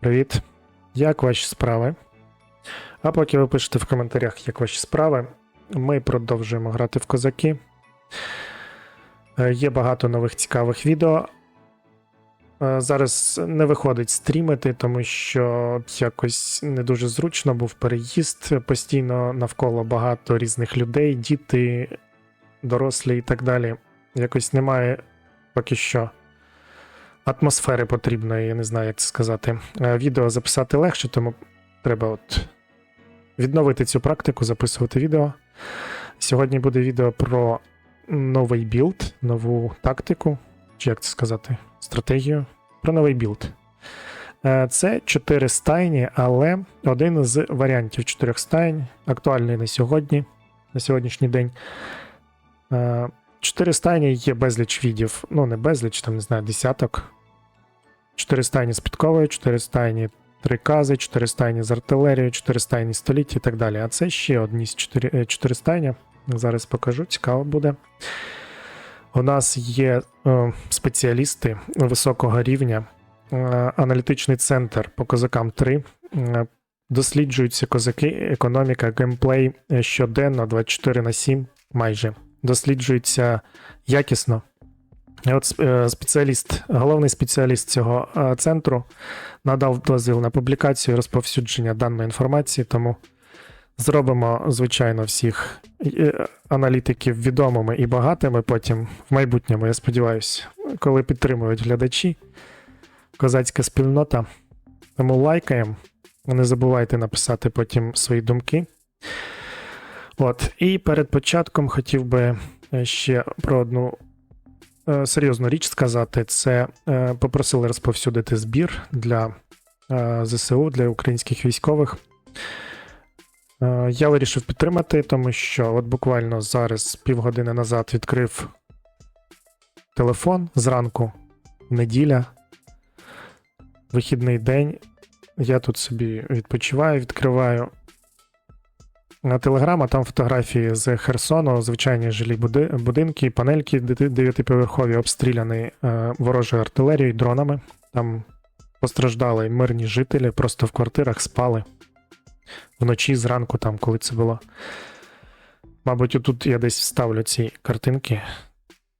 Привіт. Як ваші справи? А поки ви пишете в коментарях, як ваші справи, ми продовжуємо грати в козаки. Е, Є багато нових цікавих відео. Е, Зараз не виходить стрімити, тому що якось не дуже зручно був переїзд. Постійно навколо багато різних людей, діти, дорослі і так далі. Якось немає поки що атмосфери потрібної, я не знаю, як це сказати. Е, Відео записати легше, тому треба от відновити цю практику, записувати відео. Сьогодні буде відео про новий білд, нову тактику, чи як це сказати, стратегію. Про новий білд. Е, Це 4 стайні, але один з варіантів 4 стайнь, актуальний на сьогодні, на сьогоднішній день. Е, Чотири стайні є безліч відів, ну не безліч, там не знаю, десяток. Чотири стайні з підковою, чотири стайні три кази, чотири стайні з артилерією, чотири стайні століття і так далі. А це ще одні з чотири, е, чотири стайні. Зараз покажу, цікаво буде. У нас є е, спеціалісти високого рівня, е, аналітичний центр по козакам 3. Е, досліджуються козаки, економіка, геймплей е, щоденно 24 на 7 майже. Досліджується якісно. От е, спеціаліст, головний спеціаліст цього е, центру надав дозвіл на публікацію і розповсюдження даної інформації, тому зробимо, звичайно, всіх е, аналітиків відомими і багатими потім в майбутньому, я сподіваюся, коли підтримують глядачі, козацька спільнота. Тому лайкаємо. Не забувайте написати потім свої думки. От, і перед початком хотів би ще про одну серйозну річ сказати. Це е, попросили розповсюдити збір для е, ЗСУ, для українських військових. Е, я вирішив підтримати, тому що от буквально зараз, півгодини назад, відкрив телефон зранку, неділя, вихідний день. Я тут собі відпочиваю, відкриваю на Телеграм, а там фотографії з Херсону, звичайні жилі будинки, панельки дев'ятиповерхові обстріляні е, ворожою артилерією, дронами. Там постраждали мирні жителі, просто в квартирах спали. Вночі, зранку, там, коли це було. Мабуть, отут я десь вставлю ці картинки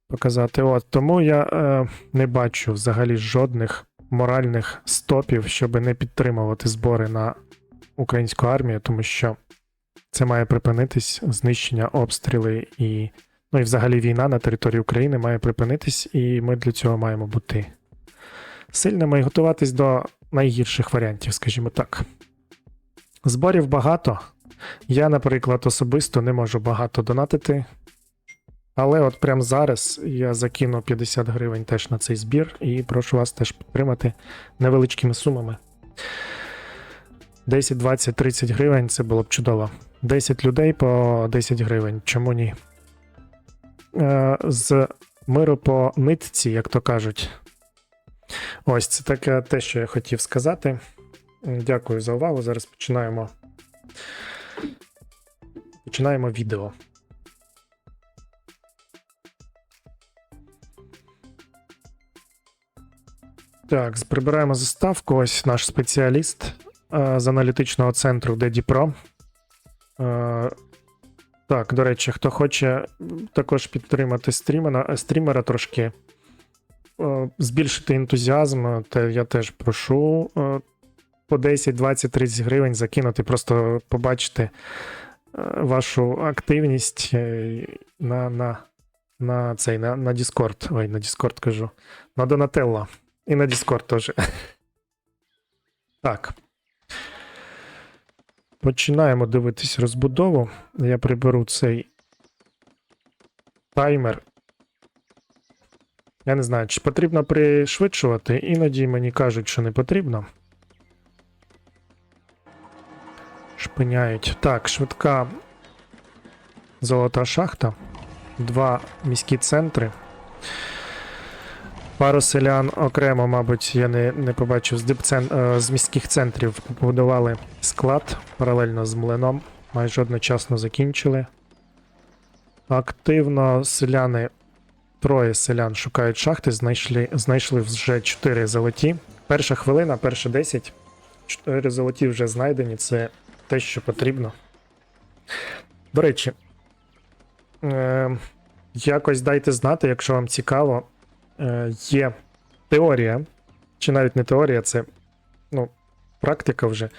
показати. От, тому я е, не бачу взагалі жодних моральних стопів, щоб не підтримувати збори на українську армію, тому що це має припинитись знищення, обстріли і. Ну і взагалі війна на території України має припинитись, і ми для цього маємо бути сильними і готуватись до найгірших варіантів, скажімо так. Зборів багато. Я, наприклад, особисто не можу багато донатити. Але от прямо зараз я закину 50 гривень теж на цей збір і прошу вас теж підтримати невеличкими сумами. 10, 20, 30 гривень це було б чудово. 10 людей по 10 гривень. Чому ні? Е, з миру по нитці, як то кажуть. Ось це таке те, що я хотів сказати. Дякую за увагу. Зараз починаємо. Починаємо відео. Так, прибираємо заставку. Ось наш спеціаліст з аналітичного центру DediPro. Е, так, до речі, хто хоче також підтримати стрімера, стрімера трошки, е, збільшити ентузіазм, то я теж прошу е, по 10, 20, 30 гривень закинути, просто побачити е, вашу активність е, на, на, на цей, на, на Discord. Ой, на Discord кажу. На Donatello. І на Discord теж. Так. Починаємо дивитись розбудову. Я приберу цей таймер. Я не знаю, чи потрібно пришвидшувати. Іноді мені кажуть, що не потрібно. Шпиняють. Так, швидка золота шахта. Два міські центри. Пару селян окремо, мабуть, я не, не побачив з, дипцен... е, з міських центрів побудували склад паралельно з млином. Майже одночасно закінчили. Активно селяни, троє селян шукають шахти, знайшли, знайшли вже 4 золоті. Перша хвилина, перші 10. Чотири золоті вже знайдені, це те, що потрібно. До речі, е, якось дайте знати, якщо вам цікаво, є теорія, чи навіть не теорія, це ну, практика вже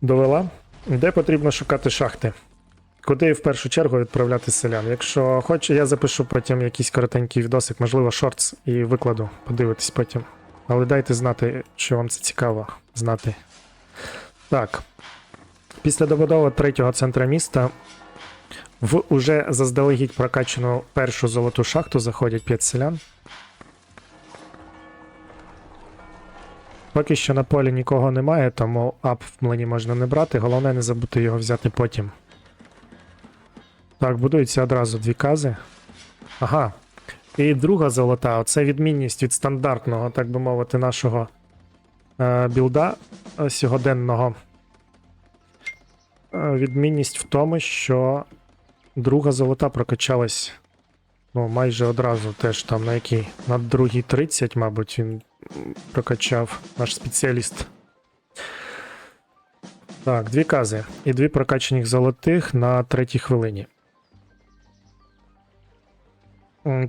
довела, де потрібно шукати шахти. Куди в першу чергу відправляти селян? Якщо хоче, я запишу потім якийсь коротенький відосик, можливо, шортс, і викладу, подивитись потім. Але дайте знати, що вам це цікаво знати. Так. Після добудови третього центра міста в уже заздалегідь прокачану першу золоту шахту заходять 5 селян. Поки що на полі нікого немає, тому ап в млині можна не брати. Головне не забути його взяти потім. Так, будуються одразу дві кази. Ага. І друга золота це відмінність від стандартного, так би мовити, нашого е, білда е, сьогоденного. Е, відмінність в тому, що друга золота прокачалась ну, майже одразу теж там на якій? На другій 30, мабуть, він прокачав наш спеціаліст. Так, дві кази і дві прокачаних золотих на третій хвилині.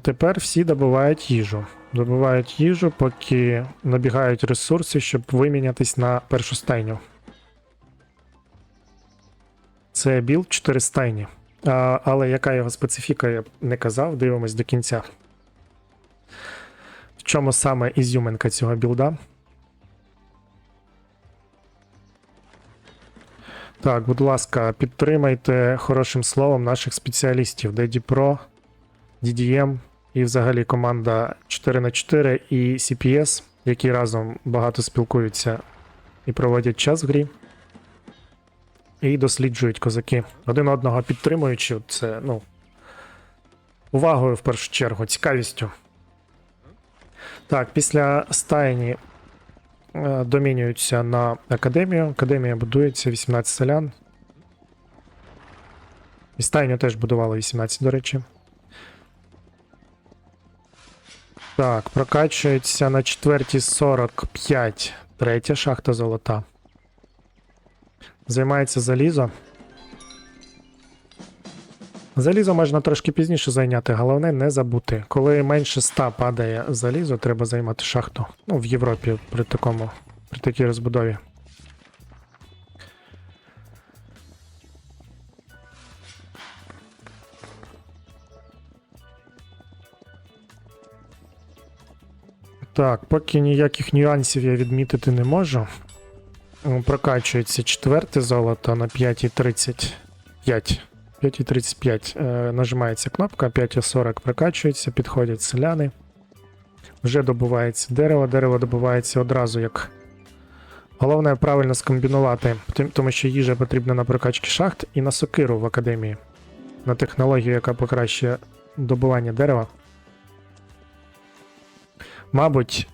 Тепер всі добувають їжу. Добувають їжу, поки набігають ресурси, щоб вимінятись на першу стайню. Це білд 4 стайні. А, але яка його специфіка, я не казав, дивимось до кінця. Чому саме ізюминка цього білда? Так, будь ласка, підтримайте хорошим словом наших спеціалістів Dedi Pro, DDM і взагалі команда 4 на 4 і CPS, які разом багато спілкуються і проводять час в грі. І досліджують козаки. Один одного підтримуючи, це, ну. Увагою в першу чергу, цікавістю. Так, після стайні е, домінюються на академію. Академія будується 18 селян. І стайню теж будували 18, до речі. Так, прокачується на четвертій 45. Третя шахта золота. Займається залізо. Залізо можна трошки пізніше зайняти, головне не забути. Коли менше 100 падає залізо, треба займати шахту. Ну, в Європі при такому, при такій розбудові. Так, поки ніяких нюансів я відмітити не можу. Прокачується четверте золото на 5,35. 5,35. Е, нажимається кнопка, 5,40 прокачується, підходять селяни. Вже добувається дерево, дерево добувається одразу як. Головне правильно скомбінувати, тому що їжа потрібна на прокачки шахт і на сокиру в академії. На технологію, яка покращує добування дерева. Мабуть,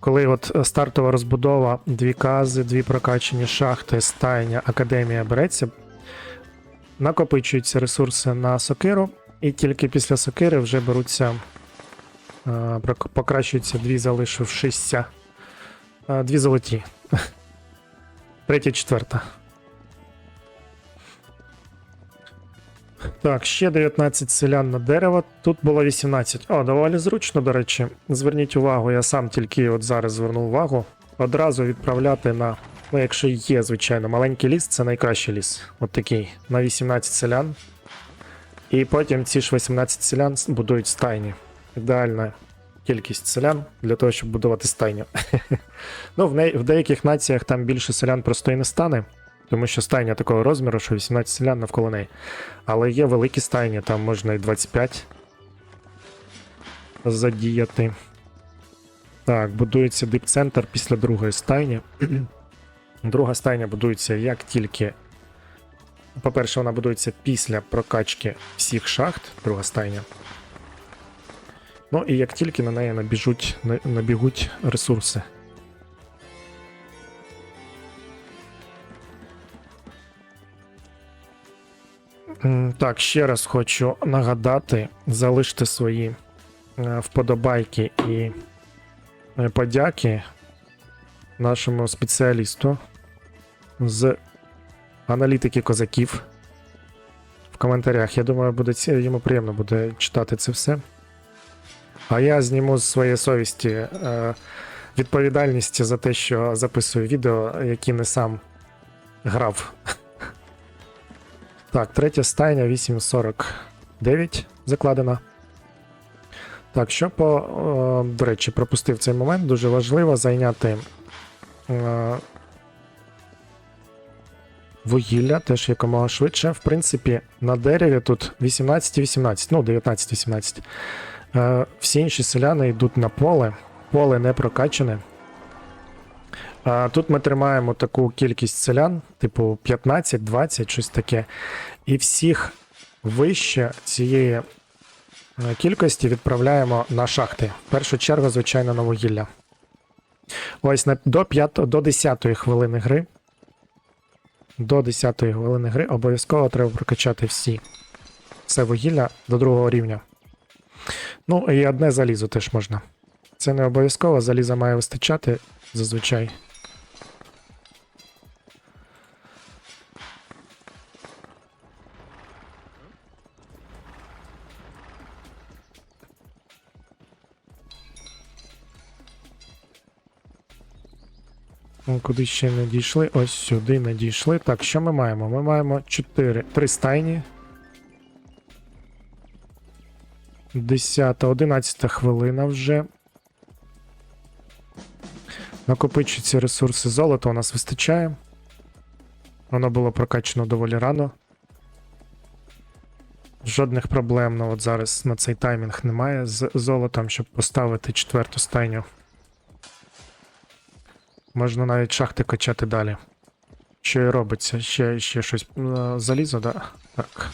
коли от стартова розбудова, дві кази, дві прокачені шахти, стайня, академія береться, накопичуються ресурси на сокиру, і тільки після сокири вже беруться, е, покращуються дві залишившися. е, Дві золоті. Третя, четверта. Так, ще 19 селян на дерево. Тут було 18. О, доволі зручно, до речі. Зверніть увагу, я сам тільки от зараз звернув увагу. Одразу відправляти на. Ну, якщо є, звичайно, маленький ліс, це найкращий ліс. От такий. На 18 селян. І потім ці ж 18 селян будують стайні. Ідеальна кількість селян для того, щоб будувати стайню. ну, в, не... в деяких націях там більше селян просто і не стане. Тому що стайня такого розміру, що 18 селян навколо неї. Але є великі стайні, там можна і 25 задіяти. Так, будується дипцентр після другої стайні. Друга стайня будується як тільки. По-перше, вона будується після прокачки всіх шахт, друга стайня. Ну і як тільки на неї набіжуть, набігуть ресурси. Так, ще раз хочу нагадати, залиште свої е, вподобайки і е, подяки нашому спеціалісту з аналітики козаків в коментарях. Я думаю, буде йому приємно буде читати це все. А я зніму з своєї совісті е, відповідальність за те, що записую відео, які не сам грав. Так, третя стайня 8.49 закладена. Так, що по, до речі, пропустив цей момент. Дуже важливо зайняти вугілля теж якомога швидше. В принципі, на дереві тут 18-18, ну 19-18. Е, всі інші селяни йдуть на поле. Поле не прокачане. А тут ми тримаємо таку кількість селян, типу 15-20, щось таке. І всіх вище цієї е, кількості відправляємо на шахти. В першу чергу, звичайно, на вугілля. Ось до, 5, до 10 хвилини гри. До 10 хвилини гри обов'язково треба прокачати всі. Це вугілля до другого рівня. Ну, і одне залізо теж можна. Це не обов'язково, заліза має вистачати зазвичай. Куди ще не дійшли? Ось сюди не дійшли. Так, що ми маємо? Ми маємо 4, 3 стайні. 10, 11 хвилина вже. Накопичуються ресурси золота у нас вистачає. Воно було прокачано доволі рано. Жодних проблем ну, от зараз на цей таймінг немає з золотом, щоб поставити четверту стайню. Можна навіть шахти качати далі. Що і робиться? Ще, ще щось. е, Залізо, да? Так.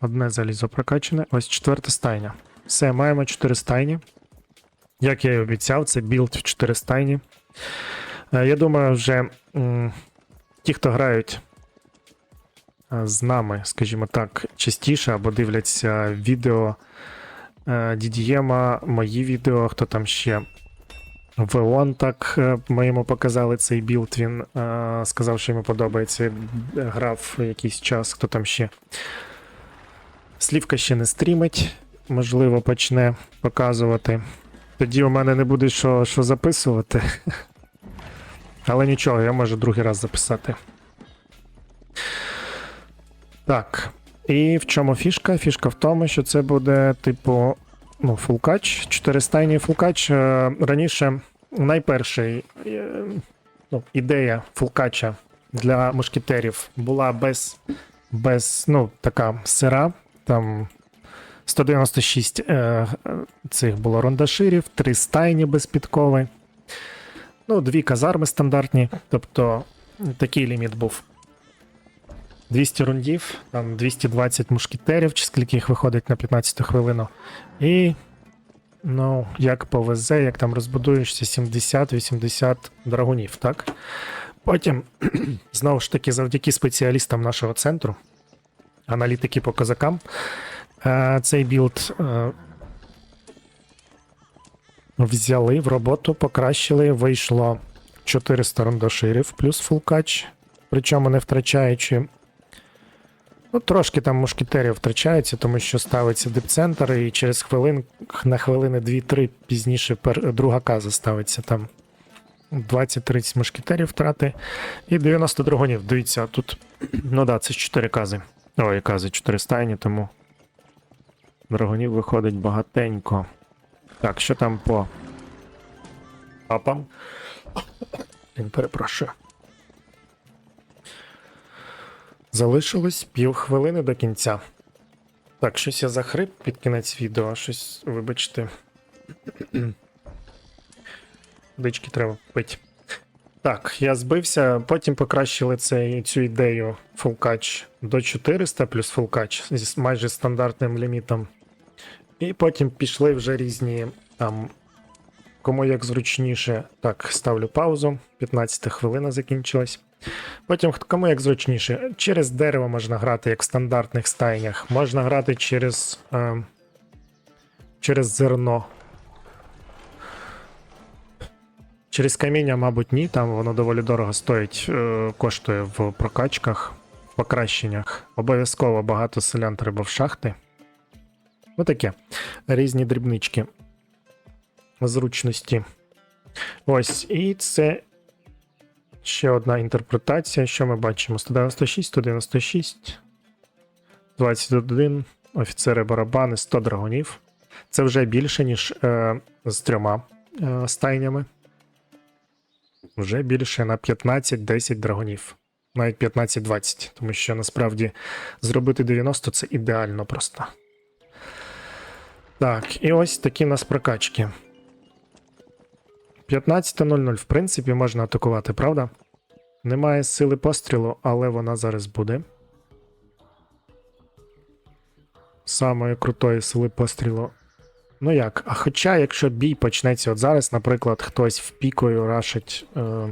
Одне залізо прокачане. Ось четверта стайня. Все, маємо 4 стайні. Як я і обіцяв, це білд в 4 стайні. Е, Я думаю, вже ті, хто грають е, з нами, скажімо так, частіше або дивляться відео DDM, мої відео, хто там ще. Веон так е, ми йому показали цей білд. Він е, сказав, що йому подобається. е, Грав якийсь час, хто там ще. Слівка ще не стрімить, можливо, почне показувати. Тоді у мене не буде що, що записувати. Але нічого, я можу другий раз записати. Так. І в чому фішка? Фішка в тому, що це буде, типу, ну, фулкач. Чотиристайний фулкач. Е, Раніше найперший е, ну, ідея фулкача для мушкетерів була без, без ну, така сира. Там 196 е, е, цих було рондаширів, три стайні без підкови. Ну, дві казарми стандартні. Тобто такий ліміт був. 200 рундів, там 220 мушкетерів, чи скільки їх виходить на 15 хвилину. І, ну, як повезе, як там розбудуєшся, 70-80 драгунів, так? Потім, знову ж таки, завдяки спеціалістам нашого центру, аналітики по козакам, е, цей білд е, взяли в роботу, покращили, вийшло 400 рундоширів плюс фулкач, причому не втрачаючи. Ну, трошки там мушкетерів втрачається, тому що ставиться дипцентр, і через хвилин, на хвилини 2-3 пізніше пер, друга каза ставиться там 20-30 мушкетерів втрати і 90 драгонів. Дивіться, тут, ну да, це ж 4 кази. Ой, кази, 4 стайні, тому драгонів виходить багатенько. Так, що там по папам? Перепрошую. Залишилось пів хвилини до кінця. Так, щось я захрип під кінець відео, щось, вибачте. Дички треба пити. Так, я збився, потім покращили цей, цю ідею фулкач до 400 плюс фулкач зі майже стандартним лімітом. І потім пішли вже різні там. Кому як зручніше. Так, ставлю паузу. 15 хвилина закінчилась. Потім кому як зручніше. Через дерево можна грати, як в стандартних стайнях. Можна грати через. Е, через зерно. Через каміння, мабуть, ні, там воно доволі дорого стоїть, е, коштує в прокачках, в покращеннях. Обов'язково багато селян треба в шахти. Отаке. Різні дрібнички. Зручності. Ось, і це ще одна інтерпретація. Що ми бачимо? 196, 196, 21, офіцери барабани, 100 драгонів. Це вже більше, ніж е, з трьома е, стайнями. Вже більше на 15-10 драгонів. Навіть 15-20. Тому що насправді зробити 90 це ідеально просто. Так, і ось такі в нас прокачки. 15.00, в принципі, можна атакувати, правда? Немає сили пострілу, але вона зараз буде. Самої крутої сили пострілу. Ну як? А хоча, якщо бій почнеться от зараз, наприклад, хтось в пікою рашить е,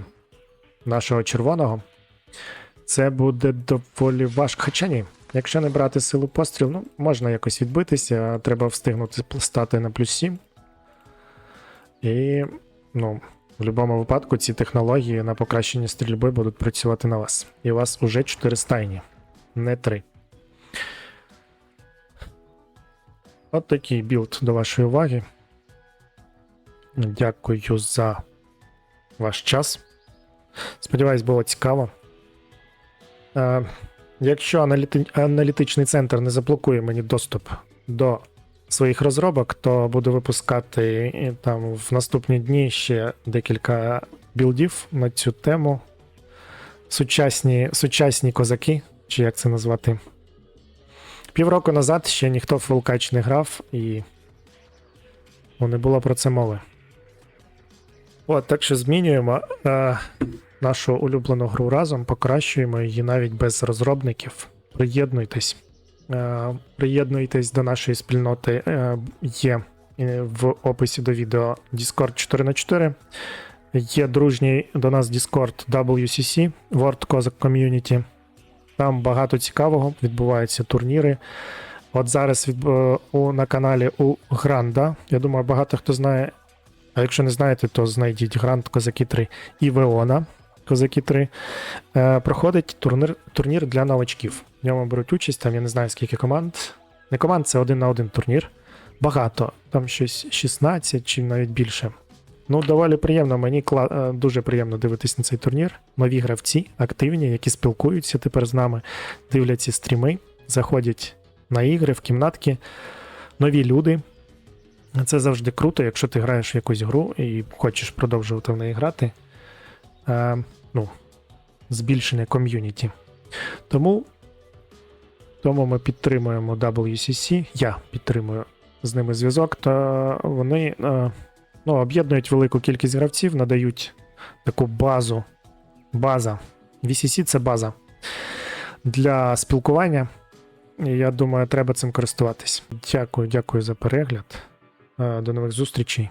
нашого червоного, це буде доволі важко. Хоча ні, якщо не брати силу пострілу, ну, можна якось відбитися, треба встигнути стати на плюс 7. І, ну, в будь-якому випадку ці технології на покращення стрільби будуть працювати на вас. І у вас уже 4 стайні, не 3. От такий білд до вашої уваги. Дякую за ваш час. Сподіваюсь, було цікаво. Е, якщо аналіти... аналітичний центр не заблокує мені доступ до своїх розробок, то буду випускати е, там в наступні дні ще декілька білдів на цю тему. Сучасні, сучасні козаки, чи як це назвати. Півроку назад ще ніхто в Волкач не грав, і ну, не було про це мови. От, так що змінюємо е, нашу улюблену гру разом, покращуємо її навіть без розробників. Приєднуйтесь. Е, приєднуйтесь до нашої спільноти. Е, є е, в описі до відео Discord 4 на 4 Є дружній до нас Discord WCC World Cossack Community. Там багато цікавого, відбуваються турніри. От зараз на каналі у Гранда. Я думаю, багато хто знає. А якщо не знаєте, то знайдіть Гранд Козаки 3 і Веона Козаки 3. Е, проходить турнір, турнір для новачків. В ньому беруть участь, там я не знаю скільки команд. Не команд, це один на один турнір. Багато. Там щось 16 чи навіть більше. Ну, доволі приємно, мені кла- е, дуже приємно дивитись на цей турнір. Нові гравці, активні, які спілкуються тепер з нами, дивляться стріми, заходять на ігри, в кімнатки. Нові люди. Це завжди круто, якщо ти граєш в якусь гру і хочеш продовжувати в неї грати. Ну, збільшення ком'юніті. Тому, тому ми підтримуємо WCC. Я підтримую з ними зв'язок, та вони. Е, ну, об'єднують велику кількість гравців, надають таку базу. База. VCC це база для спілкування. Я думаю, треба цим користуватись. Дякую, дякую за перегляд. Е, До нових зустрічей.